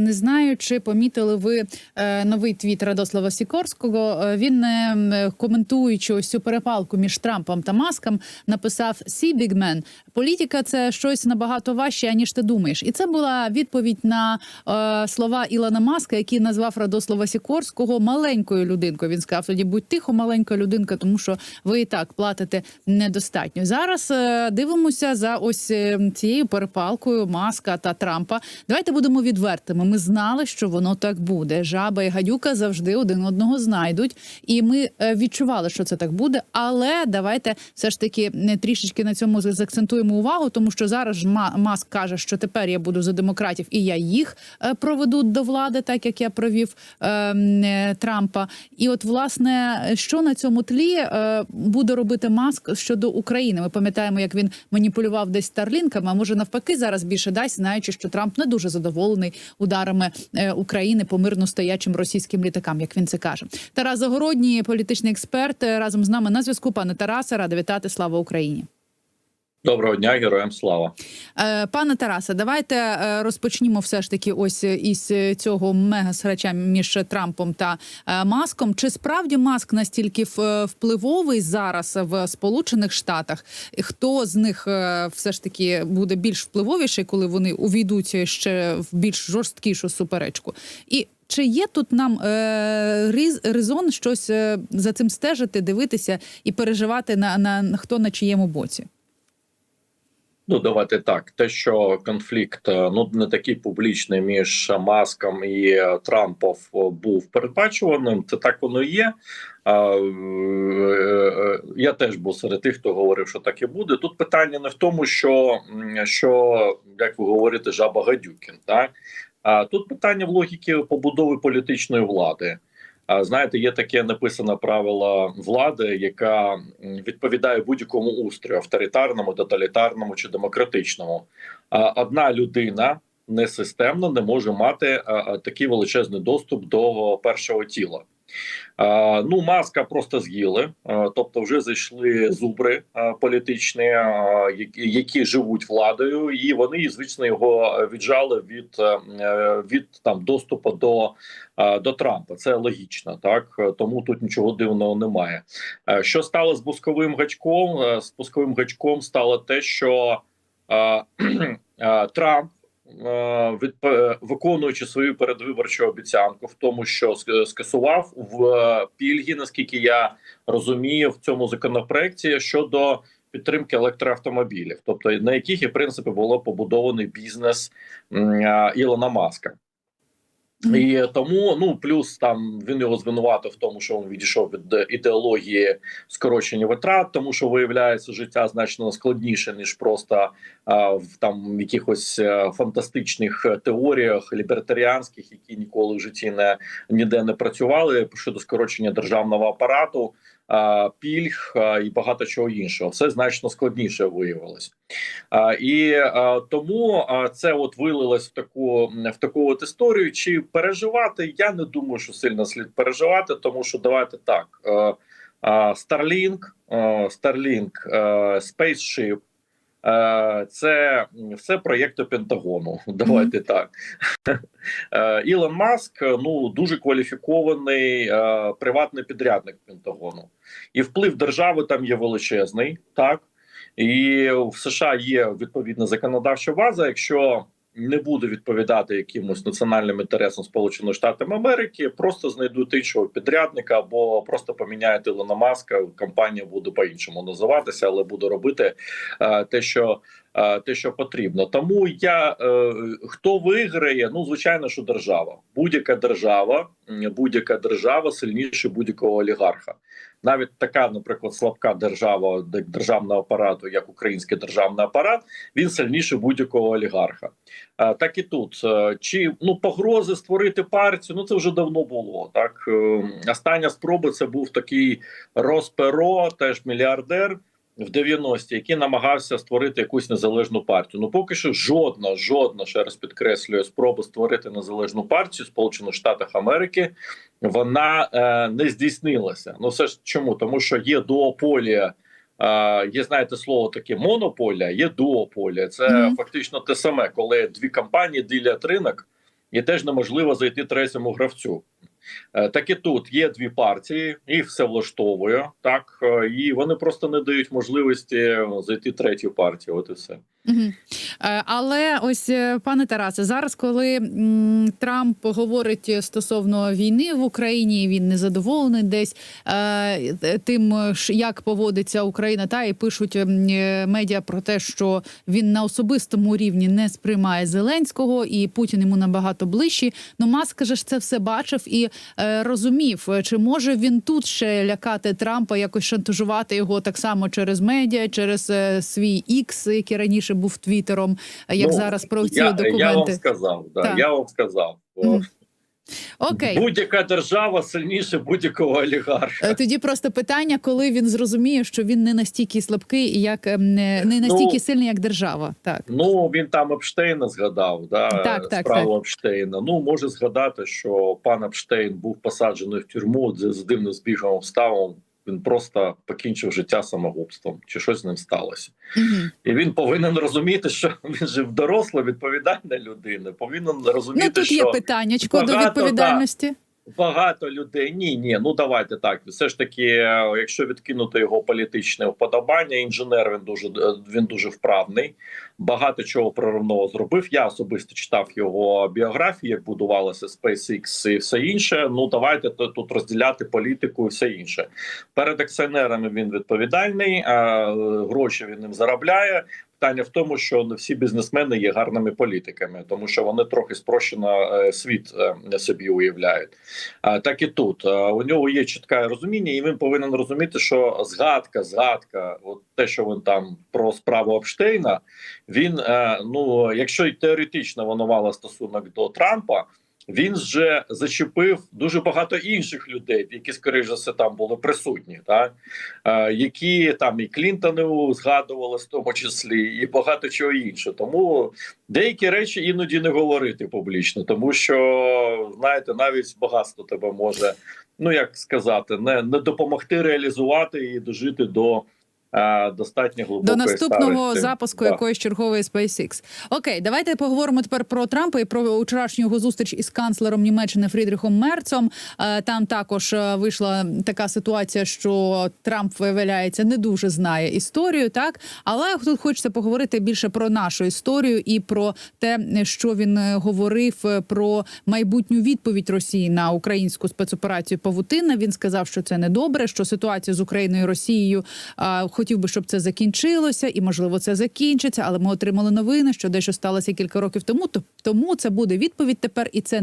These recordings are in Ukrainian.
Не знаю, чи помітили ви е, новий твіт Радослава Сікорського. Е, Він е, коментуючи ось цю перепалку між Трампом та Маском, написав «See, big man, політика це щось набагато важче, аніж ти думаєш. І це була відповідь на е, слова Ілона Маска, який назвав Радослава Сікорського маленькою людинкою. Він сказав тоді: будь тихо, маленька людинка, тому що ви і так платите недостатньо. Зараз е, дивимося за ось е, цією перепалкою Маска та Трампа. Давайте будемо відвертими. Ми знали, що воно так буде. Жаба і гадюка завжди один одного знайдуть, і ми е, відчували, що це так буде. Але давайте все ж таки не трішечки на цьому заакцентуємо увагу, тому що зараз Маск каже, що тепер я буду за демократів, і я їх е, проведу до влади, так як я провів е, е, Трампа. І от власне, що на цьому тлі е, буде робити Маск щодо України? Ми пам'ятаємо, як він маніпулював десь старлінками. А може навпаки зараз більше дасть, знаючи, що Трамп не дуже задоволений ударами е, України по мирно стоячим російським літакам, як він це каже. Тарас Загородній, політичний експерт, е, разом з нами на зв'язку. Пане Тарасе, рада вітати. Слава Україні. Доброго дня, героям слава. Е, Пане Тарасе, давайте е, розпочнімо все ж таки ось із цього мега-срача між Трампом та е, Маском. Чи справді Маск настільки впливовий зараз в Сполучених Штатах? Хто з них е, все ж таки буде більш впливовіший, коли вони увійдуть ще в більш жорсткішу суперечку? І чи є тут нам е, резон щось е, за цим стежити, дивитися і переживати на, на хто на чиєму боці? Ну давайте так. Те, що конфлікт е, ну не такий публічний між Маском і е, Трампом е, був передбачуваним, це так воно і є. Я теж був серед тих, хто говорив, що так і буде. Тут питання не в тому, що, що як ви говорите, жаба гадюкін. Так тут питання в логіки побудови політичної влади. Знаєте, є таке написане правило влади, яка відповідає будь-якому устрою авторитарному, тоталітарному чи демократичному. Одна людина несистемно не може мати такий величезний доступ до першого тіла. Ну, маска просто з'їли, тобто вже зайшли зубри політичні, які, живуть владою, і вони, звісно, його віджали від, е, від там доступу до е, до Трампа. Це логічно, так тому тут нічого дивного немає. Е, Що стало з пусковим гачком? З пусковим гачком стало те, що Трамп. Е, Виконуючи свою передвиборчу обіцянку, в тому, що скасував в е, пільги, наскільки я розумію, в цьому законопроекті щодо підтримки електроавтомобілів, тобто на яких і принципі було побудований бізнес е, Ілона Маска. І тому ну плюс там він його звинуватив в тому, що він відійшов від ідеології скорочення витрат, тому що виявляється життя значно складніше ніж просто а, в там якихось е, фантастичних теоріях лібертаріанських, які ніколи в житті не ніде не працювали щодо скорочення державного апарату, пільг і багато чого іншого. Все значно складніше виявилось. І тому це от вилилось в таку в таку от історію. Чи переживати? Я не думаю, що сильно слід переживати, тому що давайте так: Starlink, Starlink, Spaceship, це все проєкти Пентагону. Давайте так. Е, Ілон Маск ну дуже кваліфікований е, приватний підрядник Пентагону, і вплив держави там є величезний, так. І в США є відповідна законодавча база. Якщо не буде відповідати якимось національним інтересам Сполучених Штатів Америки, просто знайдуть іншого підрядника або просто поміняють Ілона Маска. Компанія буде по-іншому називатися, але буде робити е, те, що те, що потрібно. Тому я е, хто виграє? Ну звичайно, що держава, будь-яка держава, будь-яка держава сильніше будь-якого олігарха навіть така, наприклад, слабка держава державного апарату, як український державний апарат, він сильніше будь-якого олігарха. Так і тут Е, чи ну погрози створити партію? Ну це вже давно було. Так Е, остання спроба це був такий Росперо, теж мільярдер. В 90-ті, який намагався створити якусь незалежну партію. Ну поки що жодна, жодна ще раз підкреслюю, спроба створити незалежну партію Сполучених Штатах Америки вона е, не здійснилася. Ну все ж чому? Тому що є дуополія. Е, є, знаєте, слово таке монополія, є дуополія. Це Мгм. фактично те саме, коли дві компанії ділять ринок. і теж неможливо зайти третьому гравцю. Е, Так і тут є дві партії, їх все влаштовує, так е, і вони просто не дають можливості зайти третю партію. От і все. Угу. Але ось, е, пане Тарасе, зараз, коли Трамп говорить стосовно війни в Україні, він незадоволений десь е, тим, як поводиться Україна, та і пишуть е, медіа про те, що він на особистому рівні не сприймає Зеленського, і Путін йому набагато ближчий. Ну Маск же ж це все бачив і е, розумів, чи може він тут ще лякати Трампа, якось шантажувати його так само через медіа, через е, свій ікс, який раніше був твіттером, як Ну, зараз про ці я, документи. я вам сказав, да, Так. я вам сказав. Мгм. Окей. Будь-яка держава сильніше будь-якого олігарха. Е, Тоді просто питання, коли він зрозуміє, що він не настільки слабкий, як ем, не, не настільки Ну, сильний, як держава. Так Ну він там Епштейна згадав, да Так, так, справу так. Епштейна. Ну може згадати, що пан Епштейн був посаджений в тюрму з, дивним збігом обставин. Він просто покінчив життя самогубством, чи щось з ним сталося, угу. і він повинен розуміти, що він же доросла, відповідальна людина. Повинен розуміти, ну тут що є питаннячко до відповідальності. багато людей. Ні, ні, ну давайте так. Все ж таки, е, якщо відкинути його політичне вподобання, інженер він дуже е, він дуже вправний. Багато чого проривного зробив. Я особисто читав його біографію, як будувалося SpaceX і все інше. Ну давайте тут розділяти політику і все інше. Перед акціонерами він відповідальний, е, гроші він ним заробляє. Питання в тому, що не всі бізнесмени є гарними політиками, тому що вони трохи спрощено е, світ е, собі уявляють. Так і тут у нього є чітке розуміння, і він повинен розуміти, що згадка, згадка, от те, що він там про справу Обштейна, він е, ну, якщо й теоретично воно мало стосунок до Трампа. Він же зачепив дуже багато інших людей, які скоріш за все там були присутні, так е, які там і Клінтону згадували, в тому числі, і багато чого інше. Тому деякі речі іноді не говорити публічно, тому що знаєте, навіть багатство тебе може, ну як сказати, не, не допомогти реалізувати і дожити до. Достатньо глибокої До наступного старості. запуску Да. якоїсь чергової SpaceX. Окей, давайте поговоримо тепер про Трампа і про вчорашню його зустріч із канцлером Німеччини Фрідріхом Мерцом. Е, Там також е, вийшла така ситуація, що Трамп виявляється не дуже знає історію, так але тут хочеться поговорити більше про нашу історію і про те, що він е, говорив про майбутню відповідь Росії на українську спецоперацію Павутина. Він сказав, що це недобре, що ситуація з Україною і Росією а, хотів би, щоб це закінчилося, і можливо це закінчиться. Але ми отримали новини, що дещо сталося кілька років тому. То тому це буде відповідь тепер, і це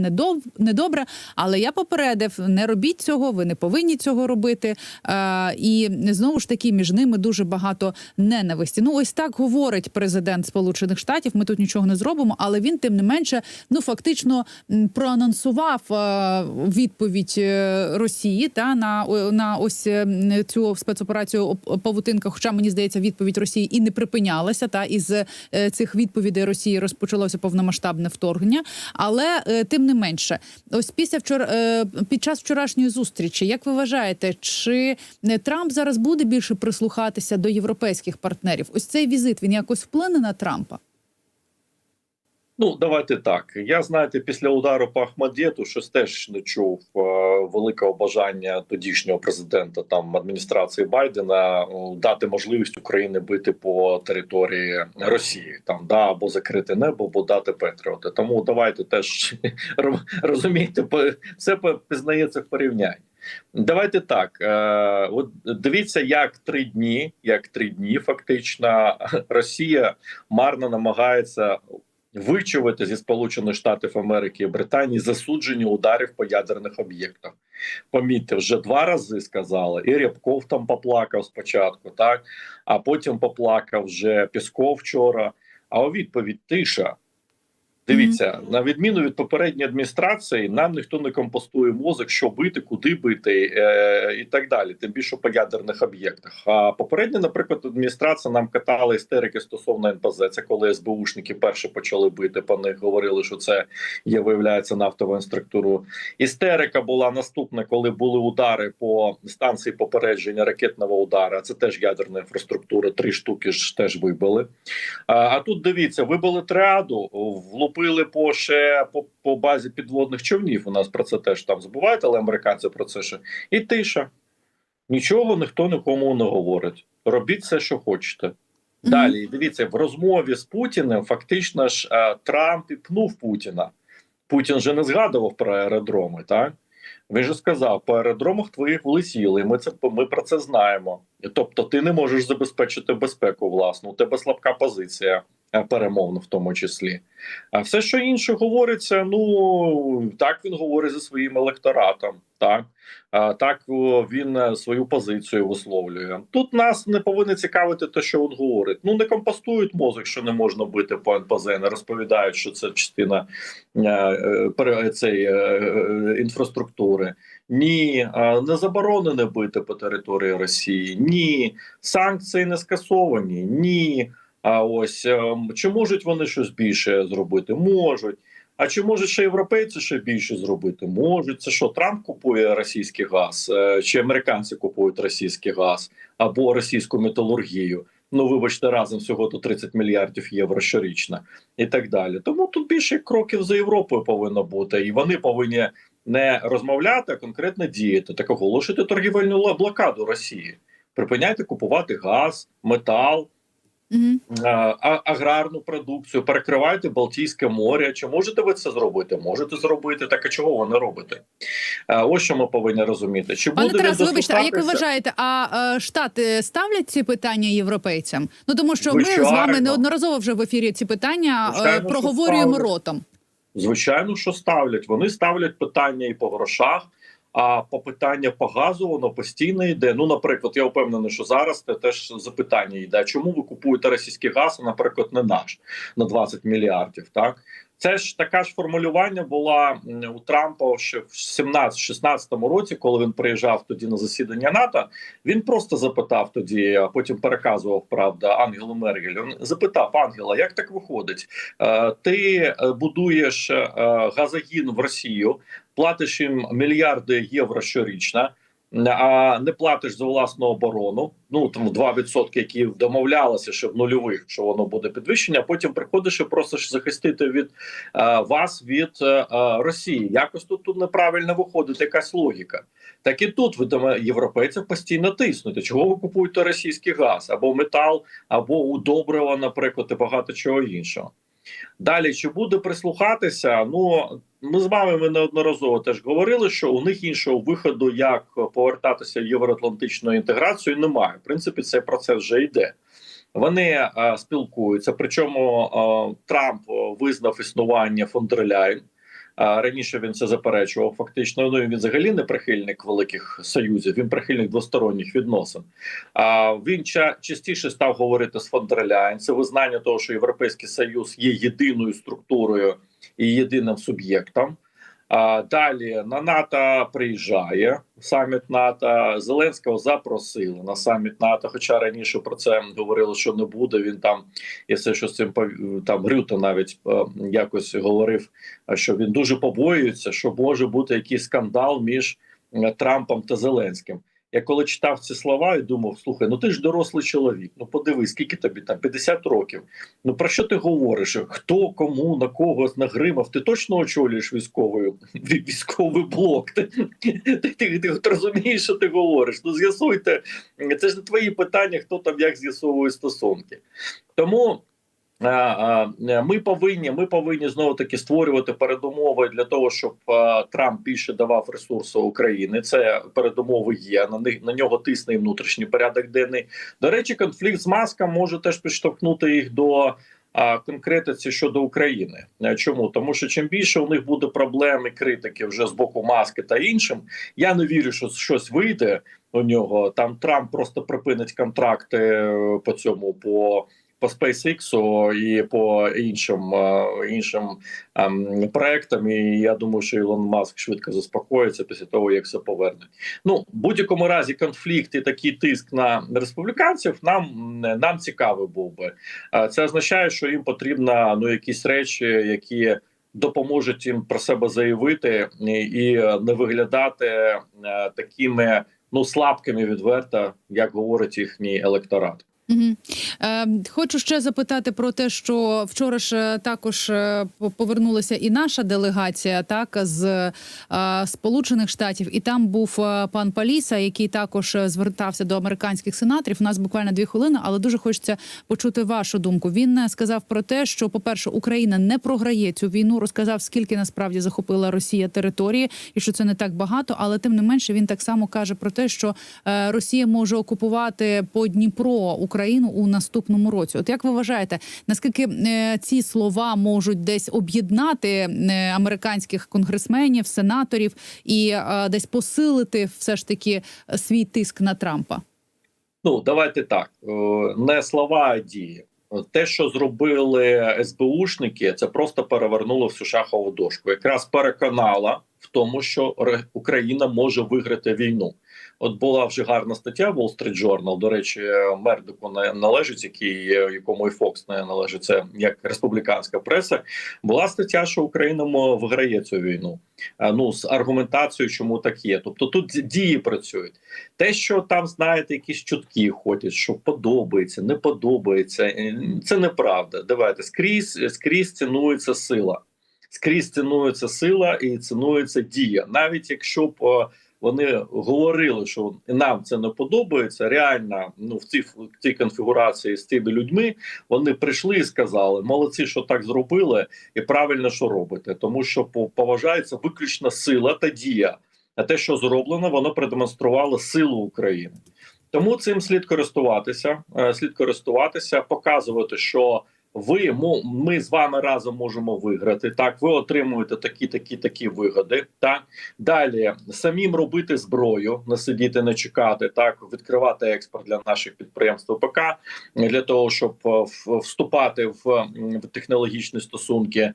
недобре. Але я попередив: не робіть цього, ви не повинні цього робити. А, і знову ж таки між ними дуже багато ненависті. Ну ось так говорить президент Сполучених Штатів. Ми тут нічого не зробимо, але він тим не менше, ну фактично проанонсував е, відповідь е, Росії та на, на ось е, цю спецоперацію «Оп- Хоча мені здається, відповідь Росії і не припинялася. Та із е, цих відповідей Росії розпочалося повномасштабне вторгнення. Але е, тим не менше, ось після вчора е, під час вчорашньої зустрічі, як ви вважаєте, чи Трамп зараз буде більше прислухатися до європейських партнерів? Ось цей візит він якось вплине на Трампа? Ну, давайте так. Я знаєте, після удару по Ахмадєту щось теж не чув е, великого бажання тодішнього президента там адміністрації Байдена е, дати можливість Україні бити по території Росії, там да або закрити небо, або дати Петріоти. Тому давайте теж ро- розумієте, все пізнається в порівнянні. Давайте так. Е, от дивіться, як три дні, як три дні, фактично, Росія марно намагається вичувати зі Сполучених Штатів Америки і Британії засудження ударів по ядерних об'єктах. Помітьте, вже два рази сказали, і Рябков там поплакав спочатку, так а потім поплакав вже Пісков вчора. А у відповідь тиша. Дивіться, на відміну від попередньої адміністрації, нам ніхто не компостує мозок, що бити, куди бити е, і так далі. Тим більше по ядерних об'єктах. А попередня, наприклад, адміністрація нам катала істерики стосовно НПЗ. Це коли СБУшники перші почали бити по них, говорили, що це є, виявляється нафтова інструктуру. Істерика була наступна, коли були удари по станції попередження ракетного удару. Це теж ядерна інфраструктура. Три штуки ж теж вибили. А, а тут дивіться, вибили триаду, влупили лупили по ще по, по базі підводних човнів. У нас про це теж там забувають, але американці про це ще і тиша. Нічого ніхто нікому не говорить. Робіть все, що хочете. Далі дивіться в розмові з Путіним. Фактично ж е, Трамп і пнув Путіна. Путін же не згадував про аеродроми, так він же сказав: по аеродромах твоїх влетіли. Ми це ми про це знаємо. Тобто, ти не можеш забезпечити безпеку власну. У тебе слабка позиція перемовна, в тому числі. А все, що інше говориться, ну так він говорить зі своїм електоратом. Так так він е, свою позицію висловлює. Тут нас не повинно цікавити те, що він говорить. Ну не компостують мозок, що не можна бити по НПЗ, не розповідають, що це частина е, е, цієї інфраструктури. Ні, не заборонено бити по території Росії. Ні, санкції не скасовані. Ні. А ось е, чи можуть вони щось більше зробити? Можуть. А чи можуть ще європейці ще більше зробити? Можуть. Це що Трамп купує російський газ, Е, чи американці купують російський газ або російську металургію? Ну, вибачте, разом всього то 30 мільярдів євро щорічно і так далі. Тому тут більше кроків за Європою повинно бути, і вони повинні не розмовляти, а конкретно діяти. Так оголошувати торгівельну блокаду Росії. Припиняйте купувати газ, метал, Мгм. а, а- аграрну продукцію, перекривайте Балтійське море. Чи можете ви це зробити? Можете зробити, так а чого ви не робите? А, ось що ми повинні розуміти. Чи Пане Тарас, вибачте, а як ви вважаєте, а е, штати ставлять ці питання європейцям? Ну тому що ми з вами неодноразово вже в ефірі ці питання е, Звичайно, проговорюємо ротом. Звичайно, що ставлять. Вони ставлять питання і по грошах. А по питання по газу воно постійно йде. Ну, наприклад, я впевнений, що зараз це теж запитання йде. Чому ви купуєте російський газ, а, наприклад, не наш на 20 мільярдів? Так це ж така ж формулювання була у Трампа ще в 17-16 році, коли він приїжджав тоді на засідання НАТО. Він просто запитав тоді, а потім переказував правда Ангелу Мергель. Він запитав Ангела, як так виходить? Е, Ти е, будуєш е, газогін в Росію, платиш їм мільярди євро щорічно. А не платиш за власну оборону, ну там 2%, які домовлялися, що в нульових, що воно буде підвищення. а Потім приходиш і просиш захистити від е, вас від е, е, Росії. Якось тут тут неправильно виходить якась логіка. Так і тут ви до європейців постійно тиснете. Чого ви купуєте російський газ або метал, або удобрива, наприклад, і багато чого іншого. Далі чи буде прислухатися? Ну ми з вами ми неодноразово теж говорили, що у них іншого виходу, як повертатися в євроатлантичну інтеграцію, немає. В принципі, цей процес вже йде. Вони е, спілкуються. Причому е, Трамп визнав існування фон дер Ляйн. А раніше він це заперечував. Фактично, ну він взагалі не прихильник великих союзів. Він прихильник двосторонніх відносин. А він ча частіше став говорити з фон. Це визнання того, що європейський союз є єдиною структурою і єдиним суб'єктом. Далі на НАТО приїжджає саміт НАТО. Зеленського запросили на саміт НАТО. Хоча раніше про це говорили, що не буде. Він там і все, що з цим там Рюта навіть е, якось говорив, що він дуже побоюється, що може бути якийсь скандал між е, Трампом та Зеленським. Я коли читав ці слова і думав: слухай, ну ти ж дорослий чоловік. Ну подивись, скільки тобі там 50 років. Ну про що ти говориш? Хто кому на кого нагримав? Ти точно очолюєш військовий військовий блок? Ти, ти, ти, ти, розумієш, що ти говориш? Ну з'ясуйте, це ж не твої питання, хто там як з'ясовує стосунки. Тому. А, Ми повинні, ми повинні знову таки створювати передумови для того, щоб Трамп більше давав ресурси України. Це передумови є. На них на нього тисне внутрішній порядок денний. До речі, конфлікт з маском може теж підштовхнути їх до конкретиці щодо України. Чому тому, що чим більше у них буде проблем і критики вже з боку маски та іншим, я не вірю, що щось вийде у нього. Там Трамп просто припинить контракти е, по цьому по. По SpaceX і по іншим е, іншим ем, проектам, і я думаю, що Ілон Маск швидко заспокоїться після того, як все поверне. Ну в будь-якому разі конфлікт і такий тиск на республіканців нам нам цікавий був би. Е, Це означає, що їм потрібно ну якісь речі, які допоможуть їм про себе заявити і, і не виглядати е, такими ну слабкими відверто, як говорить їхній електорат. Угу. Е, хочу ще запитати про те, що вчора ж е, також е, по- повернулася і наша делегація, так з е, Сполучених Штатів, і там був е, пан Паліса, який також звертався до американських сенаторів. У нас буквально дві хвилини, але дуже хочеться почути вашу думку. Він сказав про те, що, по-перше, Україна не програє цю війну. Розказав, скільки насправді захопила Росія території, і що це не так багато. Але тим не менше він так само каже про те, що Росія може окупувати по Дніпро Україну у наступному році. От як ви вважаєте, наскільки е, ці слова можуть десь об'єднати е, американських конгресменів, сенаторів і е, десь посилити все ж таки свій тиск на Трампа? Ну давайте так: не слова, а дії. Те, що зробили СБУшники, це просто перевернуло всю шахову дошку. Якраз переконала в тому, що Україна може виграти війну. От була вже гарна стаття Wall Street Journal, До речі, Мердоку не належить, який якому і Фокс не належить. Це як республіканська преса. Була стаття, що Україна виграє цю війну. Ну з аргументацією, чому так є. Тобто тут дії працюють. Те, що там знаєте, якісь чутки ходять, що подобається, не подобається, е, це неправда. Давайте скрізь скрізь цінується сила. Скрізь цінується сила і цінується дія. Навіть якщо б е, вони говорили, що нам це не подобається, реально ну в цій в цій конфігурації з цими людьми вони прийшли і сказали: молодці, що так зробили, і правильно, що робите, тому що по- поважається виключно сила та дія. А те, що зроблено, воно продемонструвало силу України. Тому цим слід користуватися, е, слід користуватися, показувати, що ви ми з вами разом можемо виграти. Так, ви отримуєте такі, такі, такі вигоди. Так далі самим робити зброю, не сидіти, не чекати. Так, відкривати експорт для наших підприємств ВПК для того, щоб е, вступати в, технологічні стосунки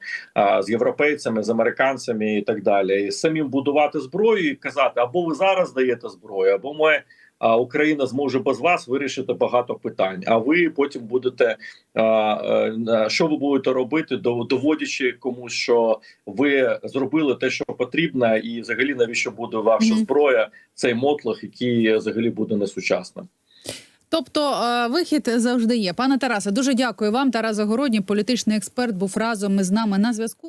з європейцями, з американцями і так далі. І самим будувати зброю і казати, або ви зараз даєте зброю, або ми. А Україна зможе без вас вирішити багато питань. А ви потім будете а, а, що ви будете робити, дов- доводячи комусь, що ви зробили те, що потрібно, і взагалі навіщо буде ваша зброя, цей мотлох, який взагалі буде несучасним. Тобто е, вихід завжди є. Пане Тарасе, дуже дякую вам. Тарас Загородній, політичний експерт, був разом із нами на зв'язку.